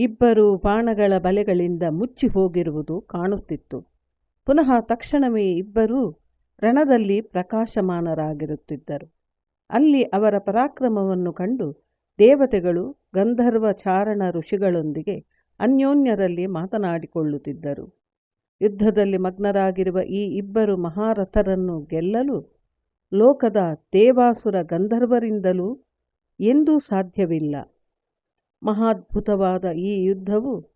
ಇಬ್ಬರು ಬಾಣಗಳ ಬಲೆಗಳಿಂದ ಮುಚ್ಚಿ ಹೋಗಿರುವುದು ಕಾಣುತ್ತಿತ್ತು. ಪುನಃ ತಕ್ಷಣವೇ ಇಬ್ಬರೂ ರಣದಲ್ಲಿ ಪ್ರಕಾಶಮಾನರಾಗಿರುತ್ತಿದ್ದರು. ಅಲ್ಲಿ ಅವರ ಪರಾಕ್ರಮವನ್ನು ಕಂಡು ದೇವತೆಗಳು, ಗಂಧರ್ವ ಚಾರಣ ಋಷಿಗಳೊಂದಿಗೆ ಅನ್ಯೋನ್ಯರಲ್ಲಿ ಮಾತನಾಡಿಕೊಳ್ಳುತ್ತಿದ್ದರು. ಯುದ್ಧದಲ್ಲಿ ಮಗ್ನರಾಗಿರುವ ಈ ಇಬ್ಬರು ಮಹಾರಥರನ್ನು ಗೆಲ್ಲಲು ಲೋಕದ ದೇವಾಸುರ ಗಂಧರ್ವರಿಂದಲೂ ಎಂದೂ ಸಾಧ್ಯವಿಲ್ಲ. ಮಹಾದ್ಭುತವಾದ ಈ ಯುದ್ಧವು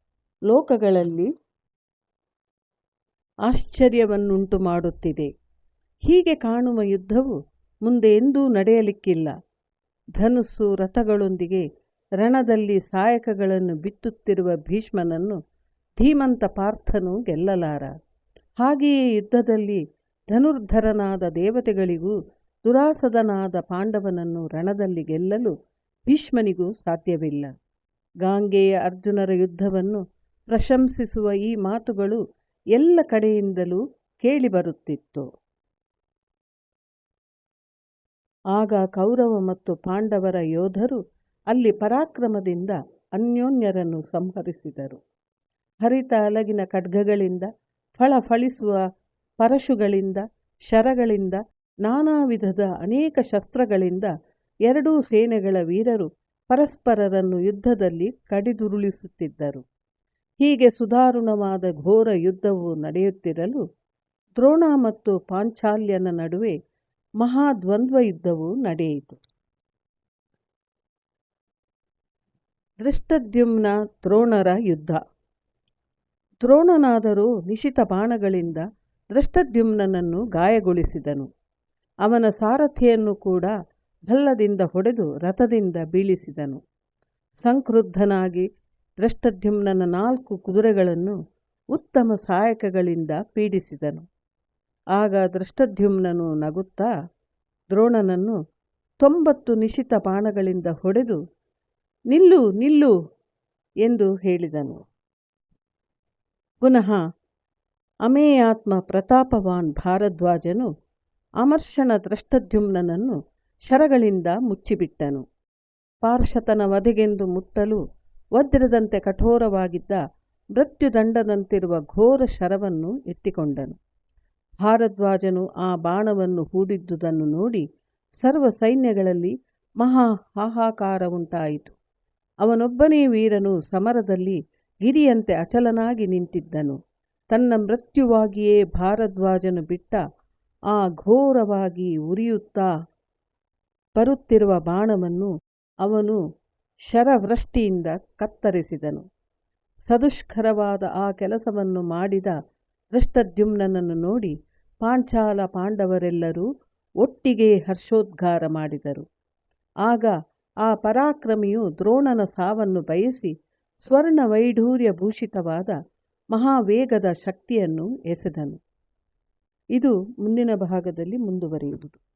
ಲೋಕಗಳಲ್ಲಿ ಆಶ್ಚರ್ಯವನ್ನುಂಟು ಮಾಡುತ್ತಿದೆ. ಹೀಗೆ ಕಾಣುವ ಯುದ್ಧವು ಮುಂದೆ ಎಂದೂ ನಡೆಯಲಿಕ್ಕಿಲ್ಲ. ಧನುಸ್ಸು ರಥಗಳೊಂದಿಗೆ ರಣದಲ್ಲಿ ಸಾಯಕಗಳನ್ನು ಬಿತ್ತುತ್ತಿರುವ ಭೀಷ್ಮನನ್ನು ಧೀಮಂತ ಪಾರ್ಥನು ಗೆಲ್ಲಲಾರ. ಹಾಗೆಯೇ ಯುದ್ಧದಲ್ಲಿ ಧನುರ್ಧರನಾದ ದೇವತೆಗಳಿಗೂ ದುರಾಸದನಾದ ಪಾಂಡವನನ್ನು ರಣದಲ್ಲಿ ಗೆಲ್ಲಲು ಭೀಷ್ಮನಿಗೂ ಸಾಧ್ಯವಿಲ್ಲ. ಗಾಂಗೆಯ ಅರ್ಜುನರ ಯುದ್ಧವನ್ನು ಪ್ರಶಂಸಿಸುವ ಈ ಮಾತುಗಳು ಎಲ್ಲ ಕಡೆಯಿಂದಲೂ ಕೇಳಿಬರುತ್ತಿತ್ತು ಆಗ ಕೌರವ ಮತ್ತು ಪಾಂಡವರ ಯೋಧರು ಅಲ್ಲಿ ಪರಾಕ್ರಮದಿಂದ ಅನ್ಯೋನ್ಯರನ್ನು ಸಂಹರಿಸಿದರು. ಹರಿತ ಅಲಗಿನ ಖಡ್ಗಗಳಿಂದ, ಫಳಫಳಿಸುವ ಪರಶುಗಳಿಂದ, ಶರಗಳಿಂದ ನಾನಾ ವಿಧದ ಅನೇಕ ಶಸ್ತ್ರಗಳಿಂದ ಎರಡೂ ಸೇನೆಗಳ ವೀರರು ಪರಸ್ಪರರನ್ನು ಯುದ್ಧದಲ್ಲಿ ಕಡಿದುರುಳಿಸುತ್ತಿದ್ದರು. ಹೀಗೆ ಸುಧಾರುಣವಾದ ಘೋರ ಯುದ್ಧವು ನಡೆಯುತ್ತಿರಲು ದ್ರೋಣ ಮತ್ತು ಪಾಂಚಾಲ್ಯನ ನಡುವೆ ಮಹಾದ್ವಂದ್ವ ಯುದ್ಧವು ನಡೆಯಿತು. ದೃಷ್ಟದ್ಯುಮ್ನ ದ್ರೋಣರ ಯುದ್ಧ. ದ್ರೋಣನಾದರೂ ನಿಶಿತ ಬಾಣಗಳಿಂದ ದೃಷ್ಟದ್ಯುಮ್ನನನ್ನು ಗಾಯಗೊಳಿಸಿದನು. ಅವನ ಸಾರಥಿಯನ್ನು ಕೂಡ ಭಲ್ಲದಿಂದ ಹೊಡೆದು ರಥದಿಂದ ಬೀಳಿಸಿದನು. ಸಂಕ್ರುದ್ಧನಾಗಿ ದೃಷ್ಟದ್ಯುಮ್ನನ ನಾಲ್ಕು ಕುದುರೆಗಳನ್ನು ಉತ್ತಮ ಸಹಾಯಕಗಳಿಂದ ಪೀಡಿಸಿದನು. ಆಗ ದೃಷ್ಟದ್ಯುಮ್ನನು ನಗುತ್ತಾ ದ್ರೋಣನನ್ನು ತೊಂಬತ್ತು ನಿಶಿತ ಬಾಣಗಳಿಂದ ಹೊಡೆದು, ನಿಲ್ಲು ನಿಲ್ಲು! ಎಂದು ಹೇಳಿದನು. ಪುನಃ ಅಮೇಯಾತ್ಮ ಪ್ರತಾಪವಾನ್ ಭಾರದ್ವಾಜನು ಅಮರ್ಷಣ ದೃಷ್ಟದ್ಯುಮ್ನನನ್ನು ಶರಗಳಿಂದ ಮುಚ್ಚಿಬಿಟ್ಟನು. ಪಾರ್ಶತನ ವಧೆಗೆಂದು ಮುಟ್ಟಲು ವಜ್ರದಂತೆ ಕಠೋರವಾಗಿದ್ದ ಮೃತ್ಯುದಂಡದಂತಿರುವ ಘೋರ ಶರವನ್ನು ಎತ್ತಿಕೊಂಡನು. ಭಾರದ್ವಾಜನು ಆ ಬಾಣವನ್ನು ಹೂಡಿದ್ದುದನ್ನು ನೋಡಿ ಸರ್ವ ಸೈನ್ಯಗಳಲ್ಲಿ ಮಹಾ ಹಾಹಾಕಾರ ಉಂಟಾಯಿತು. ಅವನೊಬ್ಬನೇ ವೀರನು ಸಮರದಲ್ಲಿ ಗಿರಿಯಂತೆ ಅಚಲನಾಗಿ ನಿಂತಿದ್ದನು. ತನ್ನ ಮೃತ್ಯುವಾಗಿಯೇ ಭಾರದ್ವಾಜನು ಬಿಟ್ಟ ಆ ಘೋರವಾಗಿ ಉರಿಯುತ್ತಾ ಬರುತ್ತಿರುವ ಬಾಣವನ್ನು ಅವನು ಶರವೃಷ್ಟಿಯಿಂದ ಕತ್ತರಿಸಿದನು. ಸದುಷ್ಕರವಾದ ಆ ಕೆಲಸವನ್ನು ಮಾಡಿದ ದೃಷ್ಟದ್ಯುಮ್ನನನ್ನು ನೋಡಿ ಪಾಂಚಾಲ ಪಾಂಡವರೆಲ್ಲರೂ ಒಟ್ಟಿಗೆ ಹರ್ಷೋದ್ಗಾರ ಮಾಡಿದರು. ಆಗ ಆ ಪರಾಕ್ರಮಿಯು ದ್ರೋಣನ ಸಾವನ್ನು ಬಯಸಿ ಸ್ವರ್ಣ ವೈಢೂರ್ಯ ಭೂಷಿತವಾದ ಮಹಾವೇಗದ ಶಕ್ತಿಯನ್ನು ಎಸೆದನು. ಇದು ಮುಂದಿನ ಭಾಗದಲ್ಲಿ ಮುಂದುವರಿಯುವುದು.